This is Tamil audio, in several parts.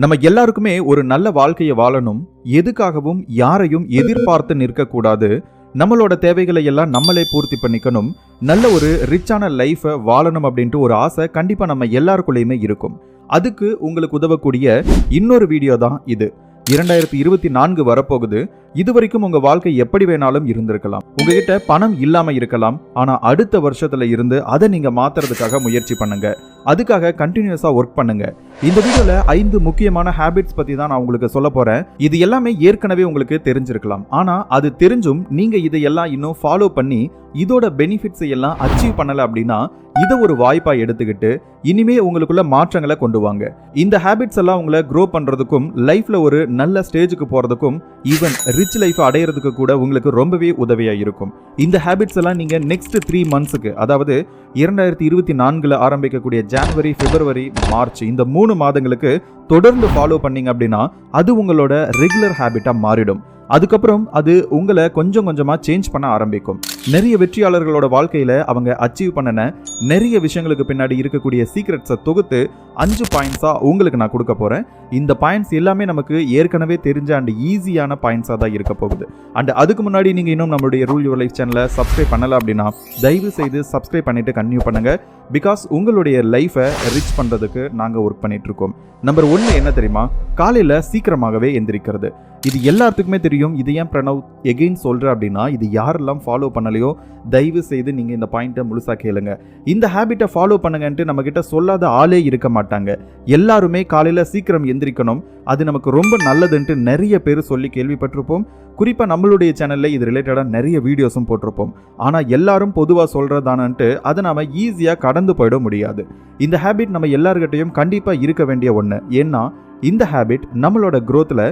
நம்ம எல்லாருக்குமே ஒரு நல்ல வாழ்க்கையை வாழணும். எதுக்காகவும் யாரையும் எதிர்பார்த்து நிற்கக்கூடாது. நம்மளோட தேவைகளை எல்லாம் நம்மளே பூர்த்தி பண்ணிக்கணும். நல்ல ஒரு ரிச்சான லைஃபை வாழணும் அப்படின்ட்டு ஒரு ஆசை கண்டிப்பாக நம்ம எல்லாருக்குள்ளேயுமே இருக்கும். அதுக்கு உங்களுக்கு உதவக்கூடிய இன்னொரு வீடியோ தான் இது. இரண்டாயிரத்தி இருபத்தி நான்கு வரப்போகுது. இது வரைக்கும் உங்க வாழ்க்கை எப்படி வேணாலும் இருந்திருக்கலாம். உங்ககிட்ட பணம் இல்லாம இருக்கலாம். ஆனா அடுத்த வருஷத்துல இருந்து அதை நீங்க மாத்துறதுக்காக முயற்சி பண்ணுங்க. அதுக்காக கண்டினியூஸாக ஒர்க் பண்ணுங்க. இந்த வீடியோல ஐந்து முக்கியமான ஹேபிட்ஸ் பத்தி தான் நான் உங்களுக்கு சொல்ல போறேன். இது எல்லாமே ஏற்கனவே உங்களுக்கு தெரிஞ்சிருக்கலாம். ஆனா அது தெரிஞ்சும் நீங்க இதையெல்லாம் இன்னும் ஃபாலோ பண்ணி இதோட பெனிஃபிட்ஸை எல்லாம் அச்சீவ் பண்ணல அப்படின்னா இதை ஒரு வாய்ப்பா எடுத்துக்கிட்டு இனிமே உங்களுக்குள்ள மாற்றங்களை கொண்டு வாங்க. இந்த ஹேபிட்ஸ் எல்லாம் உங்களை க்ரோ பண்றதுக்கும் லைஃப்ல ஒரு நல்ல ஸ்டேஜுக்கு போறதுக்கும் ஈவன் ரிச் லைஃப் அடையிறதுக்கு கூட உங்களுக்கு ரொம்பவே உதவியா இருக்கும். இந்த ஹேபிட்ஸ் எல்லாம் நீங்க நெக்ஸ்ட் த்ரீ மந்த்ஸுக்கு அதாவது இரண்டாயிரத்தி இருபத்தி நான்குல ஆரம்பிக்கக்கூடிய ஜனவரி பிப்ரவரி மார்ச் இந்த மூணு மாதங்களுக்கு தொடர்ந்து ஃபாலோ பண்ணீங்க அப்படின்னா அது உங்களோட ரெகுலர் ஹேபிட்டாக மாறிடும். அதுக்கப்புறம் அது உங்களை கொஞ்சம் கொஞ்சமாக சேஞ்ச் பண்ண ஆரம்பிக்கும். நிறைய வெற்றியாளர்களோட வாழ்க்கையில் அவங்க அச்சீவ் பண்ணன நிறைய விஷயங்களுக்கு பின்னாடி இருக்கக்கூடிய சீக்ரெட்ஸை தொகுத்து அஞ்சு பாயிண்ட்ஸாக உங்களுக்கு நான் கொடுக்க போகிறேன் இந்த பாயிண்ட்ஸ் எல்லாமே நமக்கு ஏற்கனவே தெரிஞ்ச அண்ட் ஈஸியான பாயிண்ட்ஸாக தான் இருக்க போகுது. அண்ட் அதுக்கு முன்னாடி நீங்கள் இன்னும் நம்மளுடைய ரூல் யுவர் லைஃப் சேனலை சப்ஸ்கிரைப் பண்ணலை அப்படின்னா தயவு செய்து சப்ஸ்கிரைப் பண்ணிவிட்டு கன்டினியூ பண்ணுங்கள் பிகாஸ் உங்களுடைய லைஃபை ரிச் பண்ணுறதுக்கு நாங்கள் ஒர்க் பண்ணிகிட்ருக்கோம் நம்பர் ஒன்று என்ன தெரியுமா? காலையில் சீக்கிரமாகவே எந்திரிக்கிறது. இது எல்லாத்துக்குமே தெரியும். இது ஏன் பிரணவ் எகெயின் சொல்கிறேன் அப்படின்னா இது யாரெல்லாம் ஃபாலோ பண்ணலையோ தயவு செய்து நீங்கள் இந்த பாயிண்ட்டை முழுசாக கேளுங்க. இந்த ஹேபிட்டை ஃபாலோ பண்ணுங்கன்ட்டு நம்மக்கிட்ட சொல்லாத ஆளே இருக்க மாட்டாங்க. எல்லாருமே காலையில் சீக்கிரம் எந்திரிக்கணும். அது நமக்கு ரொம்ப நல்லதுன்ட்டு நிறைய பேர் சொல்லி கேள்விப்பட்டிருப்போம். குறிப்பாக நம்மளுடைய சேனலில் இது ரிலேட்டடாக நிறைய வீடியோஸும் போட்டிருப்போம். ஆனால் எல்லாரும் பொதுவாக சொல்கிறதானன்ட்டு அதை நாம் ஈஸியாக கடந்து போயிட முடியாது. இந்த ஹேபிட் நம்ம எல்லார்கிட்டையும் கண்டிப்பாக இருக்க வேண்டிய ஒன்று ஏன்னா இந்த ஹேபிட் நம்மளோட க்ரோத்தில்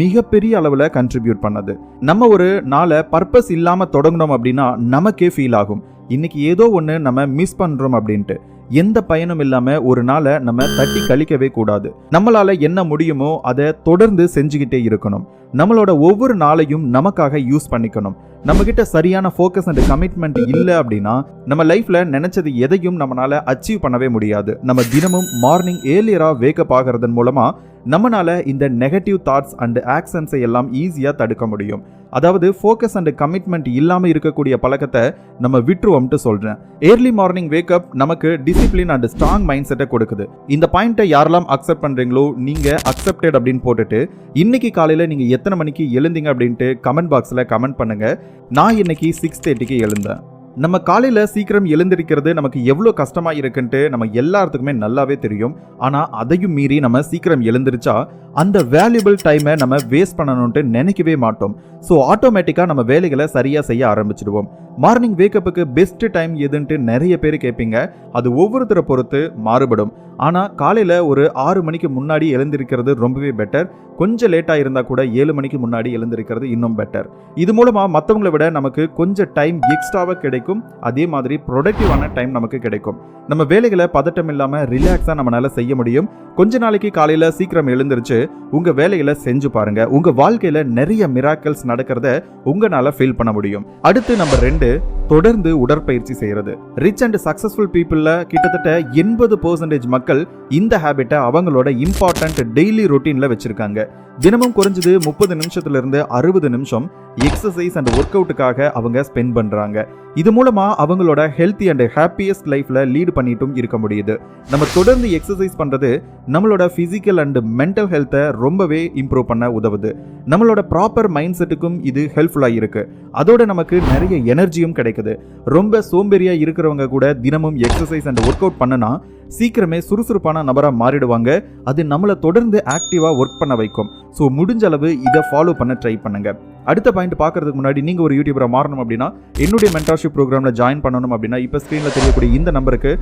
மிகப்பெரிய அளவில் கண்ட்ரிபியூட் பண்ணது. நம்ம ஒரு நாளை பர்பஸ் இல்லாமல் தொடங்கினோம் அப்படின்னா நமக்கே ஃபீல் ஆகும். இன்னைக்கு ஏதோ ஒன்று நம்ம மிஸ் பண்ணுறோம் அப்படின்ட்டு. எந்த பயனும் இல்லாமல் ஒரு நாளை நம்ம தட்டி கழிக்கவே கூடாது. நம்மளால என்ன முடியுமோ அதை தொடர்ந்து செஞ்சுக்கிட்டே இருக்கணும். நம்மளோட ஒவ்வொரு நாளையும் நமக்காக யூஸ் பண்ணிக்கணும். நம்ம கிட்ட சரியான ஃபோக்கஸ் அண்ட் கமிட்மெண்ட் இல்லை அப்படின்னா நம்ம லைஃப்ல நினைச்சது எதையும் நம்மளால அச்சீவ் பண்ணவே முடியாது. நம்ம தினமும் மார்னிங் ஏர்லியரா வேக்கப் ஆகிறதன் மூலமா நம்மளால இந்த நெகட்டிவ் தாட்ஸ் அண்ட் ஆக்ஷன்ஸை எல்லாம் ஈஸியாக தடுக்க முடியும். அதாவது ஃபோக்கஸ் அண்ட் கமிட்மெண்ட் இல்லாமல் இருக்கக்கூடிய பழக்கத்தை நம்ம விட்டுருவோம்ட்டு சொல்கிறேன் ஏர்லி மார்னிங் வேக்கப் நமக்கு டிசிப்ளின் அண்ட் ஸ்ட்ராங் மைண்ட் செட்டை கொடுக்குது. இந்த பாயிண்ட்டை யாரெல்லாம் அக்செப்ட் பண்ணுறீங்களோ நீங்கள் அக்செப்டட் அப்படின்னு போட்டுட்டு இன்னைக்கு காலையில் நீங்கள் எத்தனை மணிக்கு எழுந்தீங்க அப்படின்ட்டு கமெண்ட் பாக்ஸில் கமெண்ட் பண்ணுங்கள் நான் இன்னைக்கு சிக்ஸ் தேர்ட்டிக்கு எழுந்தேன். நம்ம காலையில் சீக்கிரம் எழுந்திருக்கிறது நமக்கு எவ்வளோ கஷ்டமாக இருக்குன்ட்டு நம்ம எல்லாத்துக்குமே நல்லாவே தெரியும். ஆனால் அதையும் மீறி நம்ம சீக்கிரம் எழுந்திருச்சா அந்த வேல்யூபிள் டைமை நம்ம வேஸ்ட் பண்ணணும்ட்டு நினைக்கவே மாட்டோம். ஸோ ஆட்டோமேட்டிக்காக நம்ம வேலைகளை சரியாக செய்ய ஆரம்பிச்சிடுவோம். மார்னிங் வேக்கப்புக்கு பெஸ்ட் டைம் எதுன்ட்டு நிறைய பேர் கேட்பீங்க அது ஒவ்வொருத்தரை பொறுத்து மாறுபடும். ஆனால் காலையில் ஒரு ஆறு மணிக்கு முன்னாடி எழுந்திருக்கிறது ரொம்பவே பெட்டர் கொஞ்சம் லேட்டாக இருந்தால் கூட ஏழு மணிக்கு முன்னாடி எழுந்திருக்கிறது இன்னும் பெட்டர் இது மூலமாக மற்றவங்களை விட நமக்கு கொஞ்சம் டைம் எக்ஸ்ட்ராவாக கிடைக்கும். அதே மாதிரி ப்ரொடக்டிவான டைம் நமக்கு கிடைக்கும். நம்ம வேலைகளை பதட்டம் இல்லாமல் ரிலாக்ஸாக நம்மளால் செய்ய முடியும். கொஞ்ச நாளைக்கு காலையில் சீக்கிரம் எழுந்திருச்சு உங்க வேலைகளை செஞ்சு பாருங்க. உங்க வாழ்க்கையில நிறைய மிராக்கல்ஸ் நடக்கிறத உங்களால ஃபீல் பண்ண முடியும். அடுத்து நம்பர் ரெண்டு தொடர்ந்து உடற்பயிற்சி செய்யறது. ரிச் அண்ட் சக்சஸ்ஃபுல் பீப்புளில் கிட்டத்தட்ட எண்பது பர்சன்டேஜ் மக்கள் இந்த ஹேபிட்டை அவங்களோட இம்பார்ட்டன்ட் டெய்லி ரொட்டீனில் வச்சிருக்காங்க. தினமும் குறைஞ்சது முப்பது நிமிஷத்துல இருந்து அறுபது நிமிஷம் எக்ஸசைஸ் அண்ட் ஒர்க் அவுட்டுக்காக அவங்க ஸ்பெண்ட் பண்ணுறாங்க இது மூலமாக அவங்களோட ஹெல்த்தி அண்ட் ஹாப்பியஸ்ட் லைஃப்பில் லீட் பண்ணிட்டும் இருக்க முடியுது. நம்ம தொடர்ந்து எக்ஸசைஸ் பண்ணுறது நம்மளோட ஃபிசிக்கல் அண்ட் மென்டல் ஹெல்த்தை ரொம்பவே இம்ப்ரூவ் பண்ண உதவுது. நம்மளோட ப்ராப்பர் மைண்ட் செட்டுக்கும் இது ஹெல்ப்ஃபுல்லாக இருக்குது அதோட நமக்கு நிறைய எனர்ஜியும் கிடைக்கும். கிடைக்குது. ரொம்ப சோம்பேறியாக இருக்கிறவங்க கூட தினமும் எக்ஸசைஸ் அண்ட் ஒர்க் அவுட் பண்ணனா சீக்கிரமே சுறுசுறுப்பான நபராக மாறிடுவாங்க. அது நம்மளை தொடர்ந்து ஆக்டிவாக ஒர்க் பண்ண வைக்கும். ஸோ முடிஞ்ச அளவு இதை ஃபாலோ பண்ண ட்ரை பண்ணுங்க. அடுத்த பாயிண்ட் பார்க்கறதுக்கு முன்னாடி நீங்க ஒரு யூடியூபரை மாறணும் அப்படின்னா என்னுடைய மென்டர்ஷிப் ப்ரோக்ராமில் ஜாயின் பண்ணணும் அப்படின்னா இப்போ ஸ்க்ரீனில் தெரியக்கூடிய இந்த நம்பருக்கு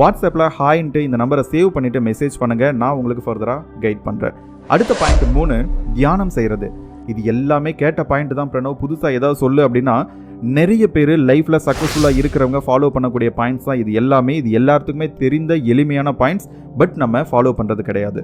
வாட்ஸ்அப்பில் ஹாய்ன்ட்டு இந்த நம்பரை சேவ் பண்ணிட்டு மெசேஜ் பண்ணுங்க. நான் உங்களுக்கு ஃபர்தராக கைட் பண்ணுறேன் அடுத்த பாயிண்ட் மூணு தியானம் செய்கிறது இது எல்லாமே கேட்ட பாயிண்ட் தான் பிரணவ். புதுசாக ஏதாவது சொல்லு அப்படின்னா நிறைய பேர் லைஃப்பில் சக்ஸஸ்ஃபுல்லாக இருக்கிறவங்க ஃபாலோ பண்ணக்கூடிய பாயிண்ட்ஸ் தான் இது எல்லாமே. இது எல்லாத்துக்குமே தெரிந்த எளிமையான பாயிண்ட்ஸ் பட் நம்ம ஃபாலோ பண்ணுறது கிடையாது.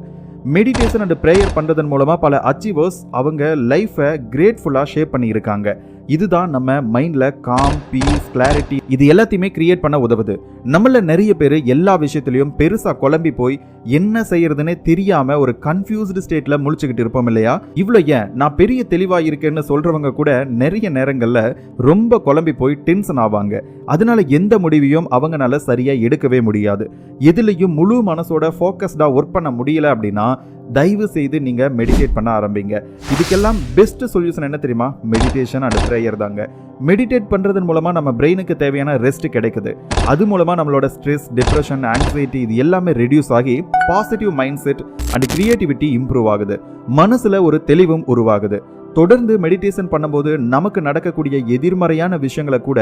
மெடிடேஷன் அண்ட் ப்ரேயர் பண்ணுறதன் மூலமாக பல அச்சீவர்ஸ் அவங்க லைஃப்பை கிரேட்ஃபுல்லாக ஷேப் பண்ணியிருக்காங்க. இதுதான் நம்ம மைண்டில் காம் பீஸ் கிளாரிட்டி இது எல்லாத்தையுமே கிரியேட் பண்ண உதவுது. நம்மள நிறைய பேர் எல்லா விஷயத்துலையும் பெருசாக குழம்பி போய் என்ன செய்யறதுன்னே தெரியாம ஒரு கன்ஃபியூஸ்டு ஸ்டேட்ல முழிச்சுக்கிட்டு இருப்போம் இல்லையா? இவ்வளோ ஏன்? நான் பெரிய தெளிவாக இருக்கேன்னு சொல்றவங்க கூட நிறைய நேரங்களில் ரொம்ப குழம்பி போய் டென்ஷன் ஆவாங்க. அதனால எந்த முடிவையும் அவங்கனால சரியாக எடுக்கவே முடியாது. எதுலையும் முழு மனசோட ஃபோக்கஸ்டாக ஒர்க் பண்ண முடியல அப்படின்னா தயவு செய்து நீங்க மெடிடேட் பண்ண ஆரம்பிங்க. இதுக்கெல்லாம் பெஸ்ட் சொல்யூஷன் என்ன தெரியுமா? மெடிடேஷன் அண்ட் ப்ரேயர் தாங்க. மெடிடேட் பண்றதன் மூலமா நம்ம பிரெயினுக்கு தேவையான ரெஸ்ட் கிடைக்குது. அது மூலமா நம்மளோட ஸ்ட்ரெஸ் டிப்ரெஷன் ஆங்ஸைட்டி இது எல்லாமே ரெடியூஸ் ஆகி positive mind set and creativity improve ஆகுது. மனசுல ஒரு தெளிவும் உருவாகுது. தொடர்ந்து மெடிடேஷன் பண்ணும்போது நமக்கு நடக்கக்கூடிய எதிர்மறையான விஷயங்களை கூட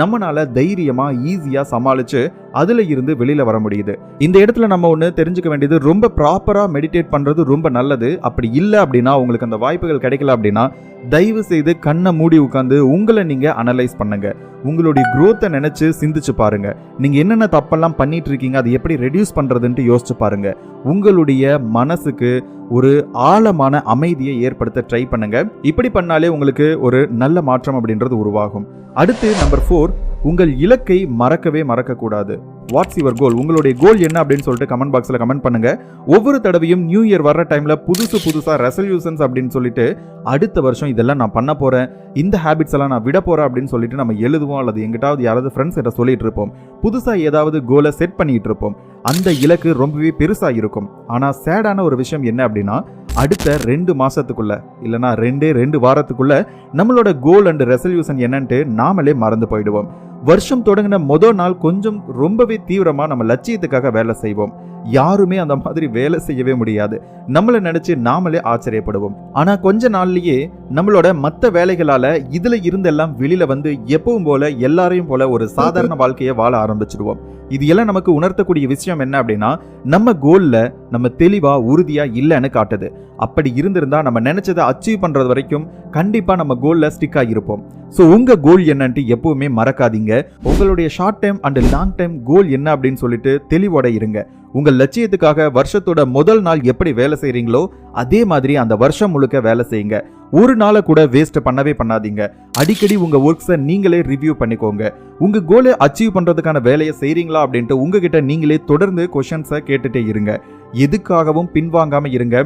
நம்மனால தைரியமா ஈஸியா சமாளிச்சு அதுல இருந்து வெளியில வர முடியுது. இந்த இடத்துல நம்ம ஒன்று தெரிஞ்சுக்க வேண்டியது ரொம்ப ப்ராப்பரா மெடிடேட் பண்றது ரொம்ப நல்லது. அப்படி இல்லை அப்படின்னா உங்களுக்கு அந்த வாய்ப்புகள் கிடைக்கல அப்படின்னா தயவு செய்து கண்ணை மூடி உட்காந்து உங்களை நீங்க அனலைஸ் பண்ணுங்க. உங்களுடைய குரோத்தை நினைச்சு சிந்திச்சு பாருங்க. நீங்க என்னென்ன தப்பெல்லாம் பண்ணிட்டு இருக்கீங்க அதை எப்படி ரெடியூஸ் பண்றதுன்ட்டு யோசிச்சு பாருங்க. உங்களுடைய மனசுக்கு ஒரு ஆழமான அமைதியை ஏற்படுத்த ட்ரை பண்ணுங்க. இப்படி பண்ணாலே உங்களுக்கு ஒரு நல்ல மாற்றம் அப்படின்றது உருவாகும். அடுத்து நம்பர் ஃபோர் உங்கள் இலக்கை மறக்கவே மறக்கக்கூடாது. வாட்ஸ் யுவர் கோல் உங்களுடைய கோல் என்ன அப்படின்னு சொல்லிட்டு கமெண்ட் பாக்ஸில் கமெண்ட் பண்ணுங்க. ஒவ்வொரு தடவையும் நியூ இயர் வர்ற டைம்ல புதுசு புதுசாக ரெசல்யூஷன்ஸ் அப்படின்னு சொல்லிட்டு அடுத்த வருஷம் இதெல்லாம் நான் பண்ண போறேன். இந்த ஹேபிட்ஸ் எல்லாம் நான் விட போறேன் அப்படின்னு சொல்லிட்டு நம்ம எழுதுவோம். அல்லது எங்கிட்டாவது யாராவது ஃப்ரெண்ட்ஸ் கிட்ட சொல்லிட்டு இருப்போம். புதுசாக ஏதாவது கோலை செட் பண்ணிட்டு இருப்போம். அந்த இலக்கு ரொம்பவே பெருசாக இருக்கும். ஆனால் சேடான ஒரு விஷயம் என்ன அப்படின்னா அடுத்த ரெண்டு மாசத்துக்குள்ள இல்லைனா ரெண்டே ரெண்டு வாரத்துக்குள்ள நம்மளோட கோல் அண்ட் ரெசல்யூஷன் என்னன்ட்டு நாமளே மறந்து போயிடுவோம். வருஷம் தொடங்கின மொதல் நாள் கொஞ்சம் ரொம்பவே தீவிரமா நம்ம லட்சியத்துக்காக வேலை செய்வோம். யாருமே அந்த மாதிரி வேலை செய்யவே முடியாது. நம்மளை நினச்சி நாமளே ஆச்சரியப்படுவோம். ஆனால் கொஞ்ச நாள்லயே நம்மளோட மற்ற வேலைகளால் இதில் இருந்தெல்லாம் வெளியில் வந்து எப்பவும் போல எல்லாரையும் போல ஒரு சாதாரண வாழ்க்கையை வாழ ஆரம்பிச்சிடுவோம். இது எல்லாம் நமக்கு உணர்த்தக்கூடிய விஷயம் என்ன அப்படின்னா நம்ம கோலில் நம்ம தெளிவாக உறுதியாக இல்லைன்னு காட்டுது. அப்படி இருந்திருந்தா நம்ம நினச்சதை அச்சீவ் பண்ணுறது வரைக்கும் கண்டிப்பாக நம்ம கோலில் ஸ்டிக் ஆகியிருப்போம். ஸோ உங்கள் கோல் என்னன்ட்டு எப்பவுமே மறக்காதீங்க. உங்களுடைய short time and long time goal என்ன அப்படின்னு சொல்லிட்டு தெளிவோட இருங்க. உங்கள் லட்சியத்துக்காக வருஷத்தோட முதல் நாள் எப்படி வேலை செய்கிறீங்களோ அதே மாதிரி அந்த வருஷம் முழுக்க வேலை செய்யுங்க. ஒரு நாளை கூட வேஸ்ட் பண்ணவே பண்ணாதீங்க. அடிக்கடி உங்கள் ஒர்க்ஸை நீங்களே ரிவ்யூ பண்ணிக்கோங்க. உங்கள் கோலை அச்சீவ் பண்ணுறதுக்கான வேலையை செய்கிறீங்களா அப்படின்ட்டு உங்ககிட்ட நீங்களே தொடர்ந்து கொஷன்ஸை கேட்டுட்டே இருங்க. எதுக்காகவும் பின்வாங்காமல் இருங்க.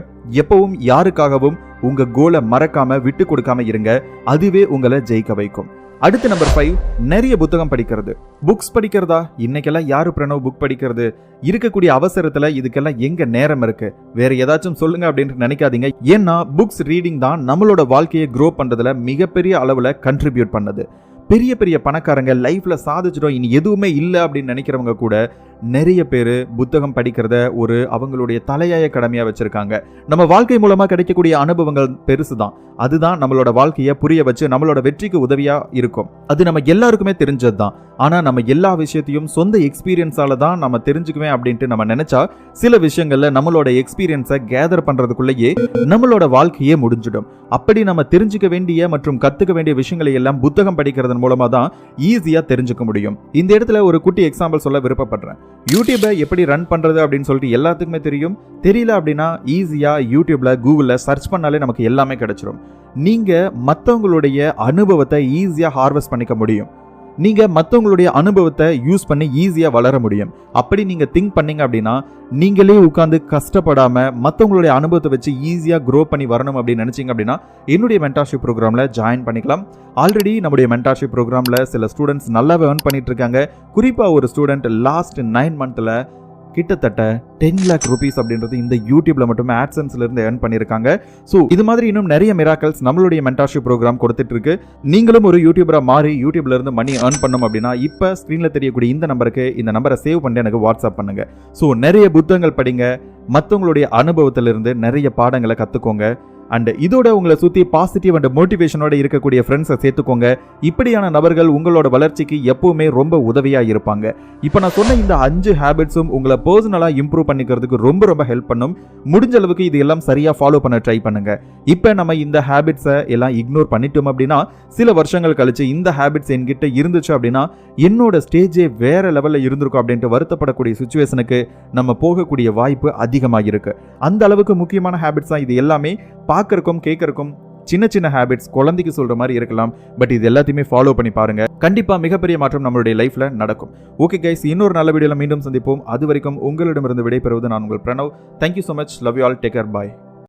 எப்பவும் யாருக்காகவும் உங்கள் கோலை மறக்காமல் விட்டு கொடுக்காமல் இருங்க. அதுவே உங்களை ஜெயிக்க வைக்கும். அடுத்து நம்பர் ஃபைவ் நிறைய புத்தகம் படிக்கிறது. புக்ஸ் படிக்கிறதா? இன்னைக்கெல்லாம் யாரு பிரணவ் புக் படிக்கிறது? இருக்கக்கூடிய அவசரத்துல இதுக்கெல்லாம் எங்க நேரம் இருக்கு? வேற ஏதாச்சும் சொல்லுங்க அப்படின்னு நினைக்காதீங்க. ஏன்னா புக்ஸ் ரீடிங் தான் நம்மளோட வாழ்க்கையை க்ரோ பண்றதுல மிகப்பெரிய அளவுல கண்ட்ரிபியூட் பண்ணுது. பெரிய பெரிய பணக்காரங்க லைஃப்ல சாதிச்சிட்டோம் இனி எதுவுமே இல்லை அப்படின்னு நினைக்கிறவங்க கூட நிறைய பேர் புத்தகம் படிக்கிறத ஒரு அவங்களுடைய தலையாய கடமையாக வச்சுருக்காங்க. நம்ம வாழ்க்கை மூலமாக கிடைக்கக்கூடிய அனுபவங்கள் பெருசு தான் அதுதான் நம்மளோட வாழ்க்கையை புரிய வச்சு நம்மளோட வெற்றிக்கு உதவியாக இருக்கும். அது நம்ம எல்லாருக்குமே தெரிஞ்சது தான் ஆனால் நம்ம எல்லா விஷயத்தையும் சொந்த எக்ஸ்பீரியன்ஸால தான் நம்ம தெரிஞ்சுக்குவேன் அப்படின்ட்டு நம்ம நினச்சா சில விஷயங்களில் நம்மளோட எக்ஸ்பீரியன்ஸை கேதர் பண்ணுறதுக்குள்ளேயே நம்மளோட வாழ்க்கையே முடிஞ்சிடும். அப்படி நம்ம தெரிஞ்சுக்க வேண்டிய மற்றும் கற்றுக்க வேண்டிய விஷயங்களை எல்லாம் புத்தகம் படிக்கிறதன் மூலமாக தான் ஈஸியாக தெரிஞ்சுக்க முடியும். இந்த இடத்துல ஒரு குட்டி எக்ஸாம்பிள் சொல்ல விருப்பப்படுறேன். யூடியூபை எப்படி ரன் பண்றது அப்படின்னு சொல்லிட்டு எல்லாத்துக்குமே தெரியும். தெரியல அப்படின்னா ஈஸியாக யூடியூப்ல கூகுளில் சர்ச் பண்ணாலே நமக்கு எல்லாமே கிடச்சிரும். நீங்கள் மற்றவங்களுடைய அனுபவத்தை ஈஸியாக ஹார்வெஸ்ட் பண்ணிக்க முடியும். நீங்கள் மற்றவங்களுடைய அனுபவத்தை யூஸ் பண்ணி ஈஸியாக வளர முடியும். அப்படி நீங்கள் திங்க் பண்ணீங்க அப்படின்னா நீங்களே உட்காந்து கஷ்டப்படாமல் மற்றவங்களுடைய அனுபவத்தை வச்சு ஈஸியாக க்ரோ பண்ணி வரணும் அப்படின்னு நினச்சிங்க அப்படின்னா என்னுடைய மென்டார்ஷிப் ப்ரோக்ராமில் ஜாயின் பண்ணிக்கலாம். ஆல்ரெடி நம்முடைய மென்டார்ஷிப் ப்ரோக்ராமில் சில ஸ்டூடெண்ட்ஸ் நல்லாவே ஏர்ன் பண்ணிட்டு இருக்காங்க. குறிப்பாக ஒரு ஸ்டூடெண்ட் லாஸ்ட் நைன் மந்த்தில் கிட்டத்தட்ட டென் லேக் ருபீஸ் அப்படின்றது இந்த யூடியூப்ல மட்டுமே ஆட்சன்ஸ்ல இருந்து ஏர்ன் பண்ணியிருக்காங்க. ஸோ இது மாதிரி இன்னும் நிறைய மிராக்கல்ஸ் நம்மளுடைய மென்டார்ஷிப் ப்ரோக்ராம் கொடுத்துட்டு இருக்கு. நீங்களும் ஒரு யூடியூபரா மாறி யூடியூப்ல இருந்து மணி ஏர்ன் பண்ணணும் அப்படின்னா இப்போ ஸ்க்ரீன்ல தெரியக்கூடிய இந்த நம்பருக்கு இந்த நம்பரை சேவ் பண்ணி எனக்கு வாட்ஸ்அப் பண்ணுங்க. ஸோ நிறைய புத்தகங்கள் படிங்க. மற்றவங்களுடைய அனுபவத்திலிருந்து நிறைய பாடங்களை கற்றுக்கோங்க அண்ட் இதோட உங்களை சுத்தி பாசிட்டிவ் அண்ட் மோட்டிவேஷனோட இருக்கக்கூடிய ஃப்ரெண்ட்ஸை சேர்த்துக்கோங்க. இப்படியான நபர்கள் உங்களோட வளர்ச்சிக்கு எப்பவுமே ரொம்ப உதவியா இருப்பாங்க. இப்போ நான் சொன்ன இந்த அஞ்சு ஹேபிட்ஸும் உங்களை பர்சனலா இம்ப்ரூவ் பண்ணிக்கிறதுக்கு ரொம்ப ரொம்ப ஹெல்ப் பண்ணும். முடிஞ்ச அளவுக்கு இது எல்லாம் சரியா ஃபாலோ பண்ண ட்ரை பண்ணுங்க. இப்போ நம்ம இந்த ஹேபிட்ஸை எல்லாம் இக்னோர் பண்ணிட்டோம் அப்படின்னா சில வருஷங்கள் கழிச்சு இந்த ஹேபிட்ஸ் என்கிட்ட இருந்துச்சு அப்படின்னா என்னோட ஸ்டேஜே வேற லெவல்ல இருந்திருக்கும் அப்படின்ட்டு வருத்தப்படக்கூடிய சுச்சுவேஷனுக்கு நம்ம போகக்கூடிய வாய்ப்பு அதிகமாக இருக்கு அந்த அளவுக்கு முக்கியமான ஹேபிட்ஸ் தான் இது எல்லாமே. பார்க்கறக்கும் கேட்கறக்கும் சின்ன சின்ன ஹேபிட்ஸ் குழந்தைக்கு சொல்கிற மாதிரி இருக்கலாம். பட் இது எல்லாத்தையுமே ஃபாலோ பண்ணி பாருங்க. கண்டிப்பாக மிகப்பெரிய மாற்றம் நம்மளுடைய லைஃப்ல நடக்கும். ஓகே கைஸ் இன்னொரு நல்ல வீடியோவில் மீண்டும் சந்திப்போம். அது வரைக்கும் உங்களிடமிருந்து விடைபெறுவது நான் உங்கள் Pranav. Thank you so much love you all take care bye